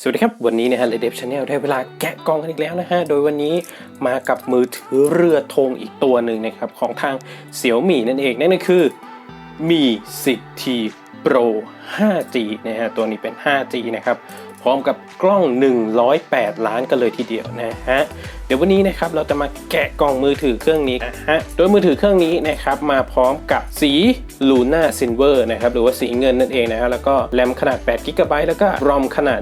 สวัสดีครับ วันนี้นะฮะเลเดฟชาแนลได้เวลาแกะกล่องกันอีกแล้วนะฮะ โดยวันนี้มากับมือถือเรือธงอีกตัวหนึ่งนะครับ ของทางเสี่ยวมี่นั่นเองนั่นก็คือมี 10T Pro 5G นะฮะ ตัวนี้เป็น 5G นะครับ ร้อมกับกล้อง 108 ล้านกันเลยทีเดียวนะฮะ เดี๋ยววันนี้นะครับเราจะมาแกะกล่องมือถือเครื่องนี้นะฮะ โดยมือถือเครื่องนี้นะครับมาพร้อมกับสี Luna Silver นะครับหรือว่าสีเงินนั่นเองนะฮะแล้วก็แรมขนาด8 g b แล้วก็ ROM ขนาด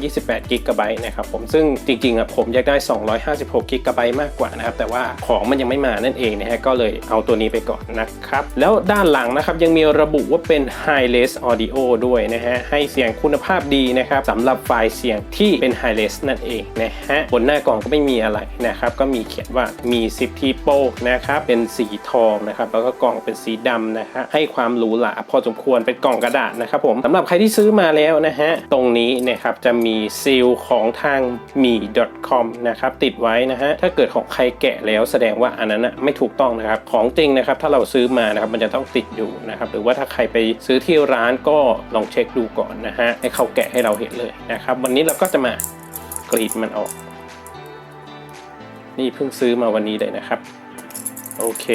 128 g b นะครับผมซึ่งจริงๆอะผมอยากได้ 256 g b มากกว่านะครับแต่ว่าของมันยังไม่มานั่นเองนะฮะก็เลยเอาตัวนี้ไปก่อนนะครับแล้วด้านหลังนะครับยังมีระบุว่าเป็น High-res Audio ด้วยนะฮะให้เสียงคุณภาพดีนะครับสำหรับไฟล์เสียงที่เป็น High-res นั่นเองนะฮะบนหน้ากล่องก็ไม่มีอะไรนะครับก็มีเขียนว่ามี 10T Pro นะครับเป็นสีทองนะครับแล้วก็กล่องเป็นสีดำนะฮะให้ความหรูหราพอสมควรเป็นกล่องกระดาษนะครับผมสำหรับใครที่ซื้อมาแล้วนะฮะตรงนี้นะครับจะมีซีลของทาง mi com นะครับติดไว้นะฮะถ้าเกิดของใครแกะแล้วแสดงว่าอันนั้นนะไม่ถูกต้องนะครับของจริงนะครับถ้าเราซื้อมานะครับมันจะต้องติดอยู่นะครับหรือว่าถ้าใครไปซื้อที่ร้านก็ลองเช็คดูก่อนนะฮะให้เขาแกะให้เราเห็นเลยนะครับ วันนี้เราก็จะมากรีดมันออก นี่เพิ่งซื้อมาวันนี้เลยนะครับ โอเค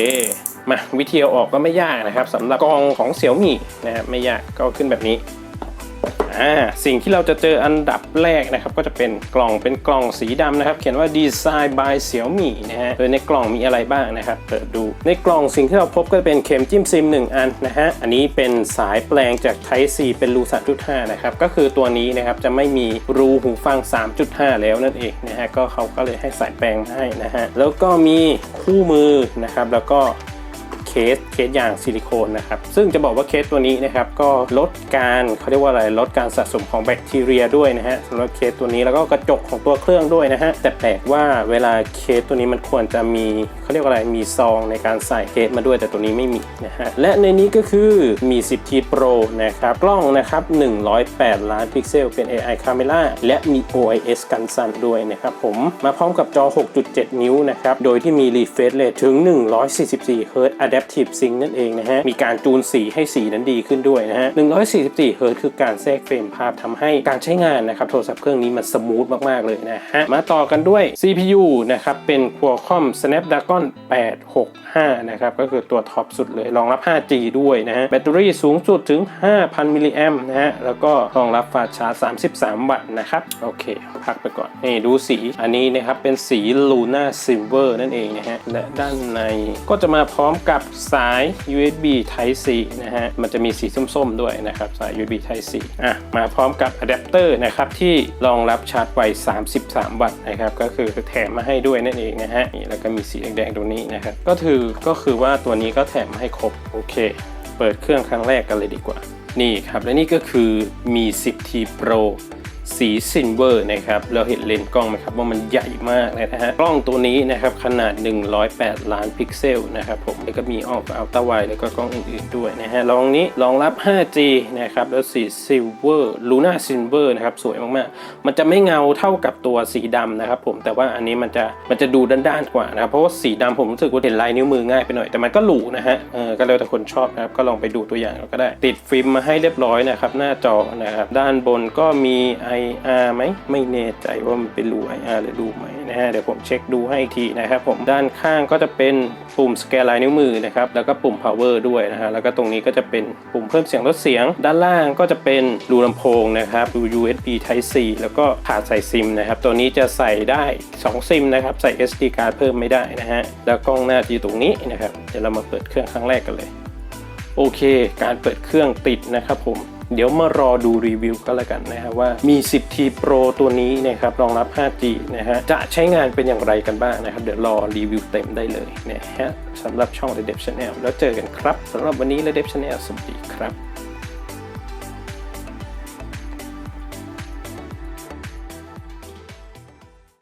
มาวิธีเอาออกก็ไม่ยากนะครับสำหรับกล่องของเสี่ยวมี่นะครับไม่ยากก็ขึ้นแบบนี้ อ่าสิ่งที่เราจะเจออันดับแรกนะครับ ก็จะเป็นกล่องเป็นกล่องสีดำนะครับ เขียนว่า Design by เสี่ยวมี่นะฮะโดยในกล่องมีอะไรบ้างนะครับ เปิดดูในกล่องสิ่งที่เราพบก็จะเป็นเข็มจิ้มซิม 1 อันนะฮะอันนี้เป็นสายแปลงจาก Type C เป็นรู 3.5 นะครับ ก็คือตัวนี้นะครับจะไม่มีรูหูฟัง 3.5 แล้วนั่นเองนะฮะก็เขาก็เลยให้สายแปลงมาให้นะฮะแล้วก็มีคู่มือนะครับแล้วก็ เคสเคสยางซิลิโคนนะครับ ซึ่งจะบอกว่าเคสตัวนี้นะครับก็ลดการเขาเรียกว่าอะไรลดการสะสมของแบคทีเรียด้วยนะฮะสำหรับเคสตัวนี้แล้วก็กระจกของตัวเครื่องด้วยนะฮะแต่แปลกว่าเวลาเคสตัวนี้มันควรจะมีเขาเรียกว่าอะไรมีซองในการใส่เคสมาด้วยแต่ตัวนี้ไม่มีนะฮะและในนี้ก็คือมี 10T Pro นะครับกล้องนะครับ 108 ล้านพิกเซลเป็น AI Camera และมี OIS กันสั่นด้วยนะครับผมมาพร้อมกับจอ 6.7 นิ้วนะครับโดยที่มี refresh rate ถึง 144 Hz Adaptive Sync นั่นเองนะฮะ มีการจูนสีให้สีนั้นดีขึ้นด้วยนะฮะ 144 เฮิร์ตคือการแทรกเฟรมภาพทำให้การใช้งานนะครับโทรศัพท์เครื่องนี้มันสมูทมาก ๆ เลยนะฮะ มาต่อกันด้วย CPU นะครับ เป็น Qualcomm Snapdragon 865 นะครับ ก็คือตัวท็อปสุดเลย รองรับ 5G ด้วยนะฮะ แบตเตอรี่สูงสุดถึง 5,000 มิลลิแอมนะฮะ แล้วก็รองรับฟาชาร์จ33 วัตต์นะครับ โอเค พักไปก่อน นี่ดูสี อันนี้นะครับ เป็นสี Luna Silver นั่นเองนะฮะ และด้านในก็จะมาพร้อมกับสาย USB Type C นะฮะ มันจะมีสีส้มๆด้วยนะครับ สาย USB Type C อะ มาพร้อมกับอะแดปเตอร์นะครับ ที่รองรับชาร์จไว 33 วัตต์นะครับ ก็คือแถมมาให้ด้วยนั่นเองนะฮะ แล้วก็มีสีแดงๆตรงนี้นะครับ ก็คือก็คือว่าตัวนี้ก็แถมมาให้ครบ โอเค เปิดเครื่องครั้งแรกกันเลยดีกว่า นี่ครับ และนี่ก็คือมี 10T Pro สีซิลเวอร์นะครับ เราเห็นเลนส์กล้องไหมครับว่ามันใหญ่มากเลยนะฮะ กล้องตัวนี้นะครับ ขนาด 108 ล้านพิกเซลนะครับผม แล้วก็มีออกอัลตร้าไวแล้วก็กล้องอื่นๆด้วยนะฮะลองนี้รองรับ 5G นะครับ แล้วสีซิลเวอร์ลูน่าซิลเวอร์นะครับ สวยมากๆ มันจะไม่เงาเท่ากับตัวสีดำนะครับผม แต่ว่าอันนี้มันจะมันจะดูด้านๆกว่านะครับ เพราะว่าสีดำผมรู้สึกว่าเห็นลายนิ้วมือง่ายไปหน่อย แต่มันก็หรูนะฮะ เออ ก็แล้วแต่คนชอบนะครับ ก็ลองไปดูตัวอย่างก็ได้ ติดฟิล์มมาให้เรียบร้อยนะครับ หน้าจอนะครับ ด้านบนก็มี IR ไหมไม่แน่ใจว่ามันเป็นรู IR หรือรูไหมนะฮะเดี๋ยวผมเช็คดูให้อีกทีนะครับผมด้านข้างก็จะเป็นปุ่มสแกนลายนิ้วมือนะครับแล้วก็ปุ่ม power ด้วยนะฮะแล้วก็ตรงนี้ก็จะเป็นปุ่มเพิ่มเสียงลดเสียง ด้านล่างก็จะเป็นรูลำโพงนะครับรู USB Type C แล้วก็ขาดใส่ซิมนะครับตัวนี้จะใส่ได้2ซิมนะครับใส่ SD card เพิ่มไม่ได้นะฮะแล้วกล้องหน้าจะอยู่ตรงนี้นะครับเดี๋ยวเรามาเปิดเครื่องครั้งแรกกันเลย โอเค การเปิดเครื่องติดนะครับผม เดี๋ยวมารอดูรีวิวก็แล้วกันนะฮะว่ามี 10T Pro ตัวนี้นะครับรองรับ 5G นะฮะจะใช้งานเป็นอย่างไรกันบ้างนะครับ เดี๋ยวรอรีวิวเต็มได้เลยนะฮะสำหรับช่อง Redep Channel แล้วเจอกันครับสำหรับวันนี้ Redep Channel สวัสดีครับ